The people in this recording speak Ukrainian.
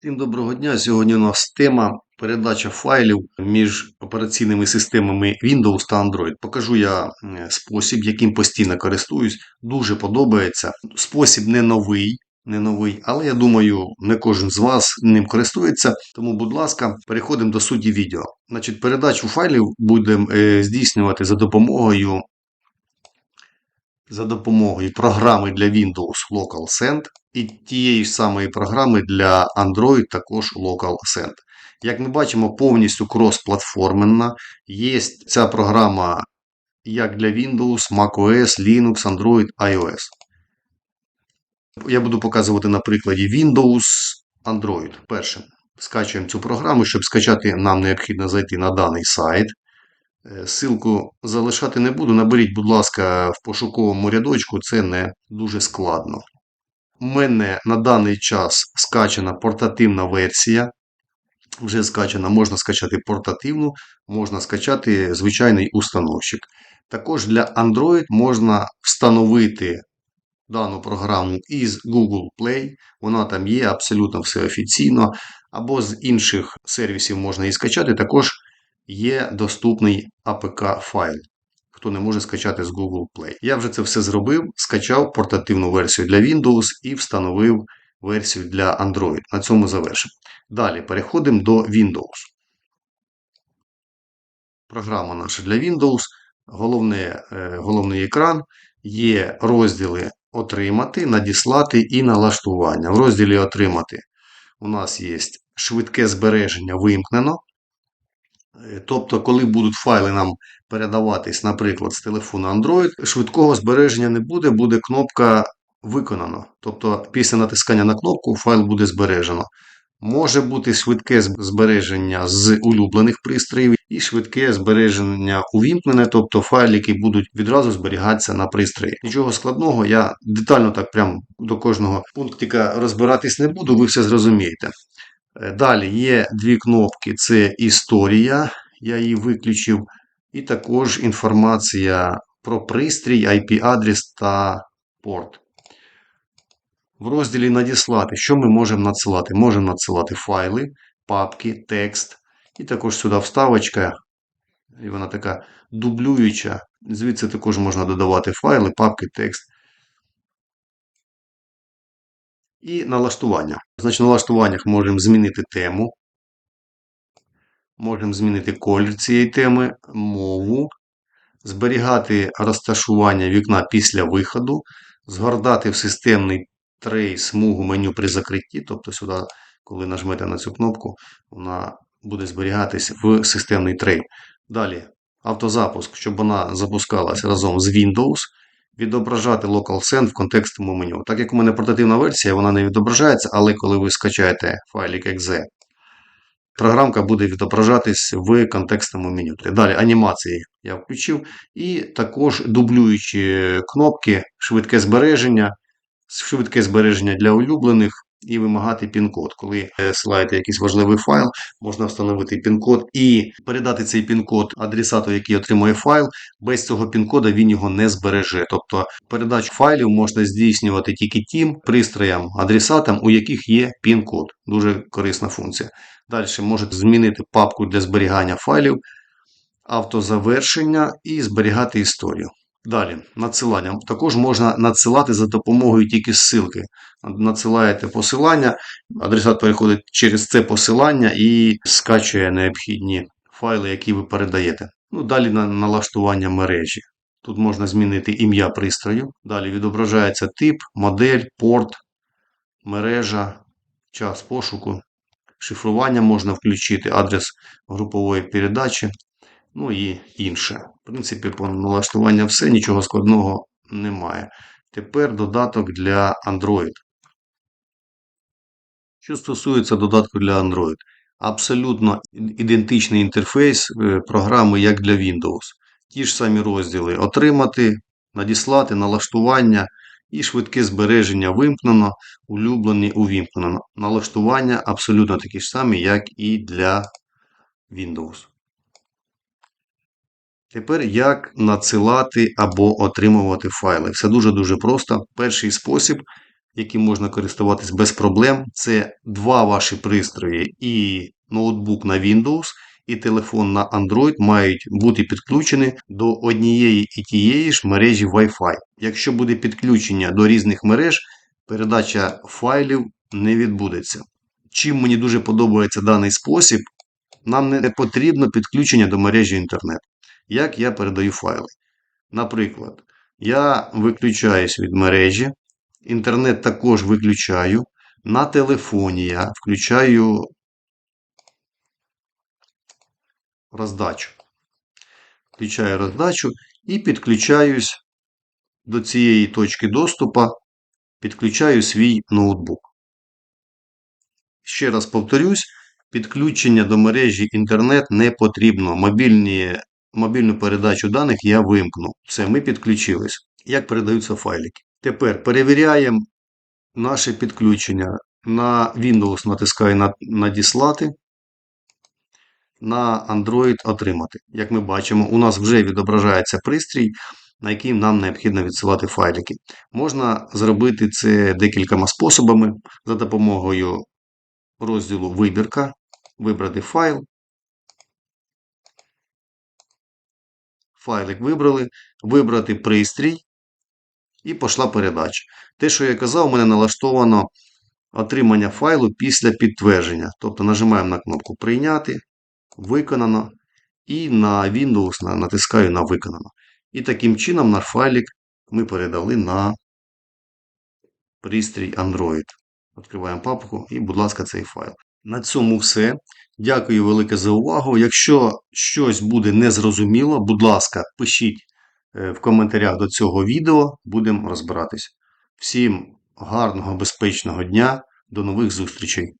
Всім доброго дня. Сьогодні у нас тема передача файлів між операційними системами Windows та Android. Покажу я спосіб, яким постійно користуюсь. Дуже подобається. Спосіб не новий, не новий, але я думаю, не кожен з вас ним користується. Тому, будь ласка, переходимо до суті відео. Значить, передачу файлів будемо е, здійснювати за допомогою. За допомогою програми для Windows Local Send і тієї самої програми для Android також Local Send. Як ми бачимо, повністю крос-платформенна. Є ця програма як для Windows, macOS, Linux, Android, iOS. Я буду показувати на прикладі Windows, Android. Перше, скачуємо цю програму. Щоб скачати, нам необхідно зайти на даний сайт. Е, Силку залишати не буду. Наберіть, будь ласка, в пошуковому рядочку, це не дуже складно. У мене на даний час скачана портативна версія. Вже скачана, можна скачати портативну, можна скачати звичайний установщик. Також для Android можна встановити дану програму із Google Play. Вона там є, абсолютно все офіційно. Або з інших сервісів можна її скачати. Також є доступний APK-файл. Хто не може скачати з Google Play. Я вже це все зробив, скачав портативну версію для Windows і встановив версію для Android. На цьому завершимо. Далі переходимо до Windows. Програма наша для Windows. Головне, е, Головний екран. Є розділи Отримати, надіслати і налаштування. В розділі Отримати у нас є швидке збереження вимкнено. Тобто, коли будуть файли нам передаватись, наприклад, з телефону Android, швидкого збереження не буде, буде кнопка виконано. Тобто, після натискання на кнопку файл буде збережено. Може бути швидке збереження з улюблених пристроїв і швидке збереження увімкнене, тобто файли, які будуть відразу зберігатися на пристрої. Нічого складного, я детально так прям до кожного пунктика розбиратись не буду, ви все зрозумієте. Далі є дві кнопки: це історія, я її виключив, і також інформація про пристрій, IP-адрес та порт. В розділі Надіслати, що ми можемо надсилати? Можемо надсилати файли, папки, текст. І також сюди вставочка, і вона така дублююча. Звідси також можна додавати файли, папки, текст. І налаштування. Значить, в налаштуваннях можемо змінити тему. Можемо змінити колір цієї теми, мову, зберігати розташування вікна після виходу, згортати в системний трей смугу меню при закритті. Тобто сюди, коли нажмете на цю кнопку, вона буде зберігатись в системний трей. Далі автозапуск, щоб вона запускалась разом з Windows відображати Local Send в контекстному меню. Так як у мене портативна версія, вона не відображається, але коли ви скачаєте файлик .exe, програмка буде відображатись в контекстному меню. Далі анімації я включив. І також дублюючі кнопки, швидке збереження, швидке збереження для улюблених. І вимагати пін-код. Коли слаєте якийсь важливий файл, можна встановити пін-код і передати цей пін-код адресату, який отримує файл. Без цього пін-кода він його не збереже. Тобто передачу файлів можна здійснювати тільки тим пристроям, адресатам, у яких є пін-код. Дуже корисна функція. Далі можете змінити папку для зберігання файлів, автозавершення і зберігати історію. Далі, надсилання. Також можна надсилати за допомогою тільки ссылки. Надсилаєте посилання, адресат переходить через це посилання і скачує необхідні файли, які ви передаєте. Ну, Далі на налаштування мережі. Тут можна змінити ім'я пристрою. Далі відображається тип, модель, порт, мережа, час пошуку. Шифрування можна включити, адрес групової передачі ну і інше. В принципі, по налаштуванню все, нічого складного немає. Тепер додаток для Android. Що стосується додатку для Android, абсолютно ідентичний інтерфейс е, програми, як для Windows. Ті ж самі розділи отримати, надіслати, налаштування і швидке збереження вимкнено, улюблені увімкнено. Налаштування абсолютно такі ж самі, як і для Windows. Тепер як надсилати або отримувати файли. Все дуже-дуже просто. Перший спосіб яким можна користуватись без проблем. Це два ваші пристрої і ноутбук на Windows, і телефон на Android мають бути підключені до однієї і тієї ж мережі Wi-Fi. Якщо буде підключення до різних мереж, передача файлів не відбудеться. Чим мені дуже подобається даний спосіб, нам не потрібно підключення до мережі інтернет. Як я передаю файли? Наприклад, я виключаюсь від мережі, інтернет також виключаю. На телефоні я включаю роздачу. Включаю роздачу і підключаюсь до цієї точки доступу, підключаю свій ноутбук. Ще раз повторюсь, підключення до мережі інтернет не потрібно. Мобільні, мобільну передачу даних я вимкну. Все, ми підключились. Як передаються файлики. Тепер перевіряємо наше підключення. На Windows натискаю на надіслати. На Android отримати. Як ми бачимо, у нас вже відображається пристрій, на який нам необхідно відсилати файлики. Можна зробити це декількома способами за допомогою розділу Вибірка, вибрати файл. Файлик вибрали, вибрати пристрій і пішла передача. Те, що я казав, у мене налаштовано отримання файлу після підтвердження. Тобто нажимаємо на кнопку Прийняти, Виконано. І на Windows натискаю на Виконано. І таким чином наш файлик ми передали на пристрій Android. Відкриваємо папку і, будь ласка, цей файл. На цьому все. Дякую велике за увагу. Якщо щось буде незрозуміло, будь ласка, пишіть е, в коментарях до цього відео, будемо розбиратись. Всім гарного, безпечного дня, до нових зустрічей!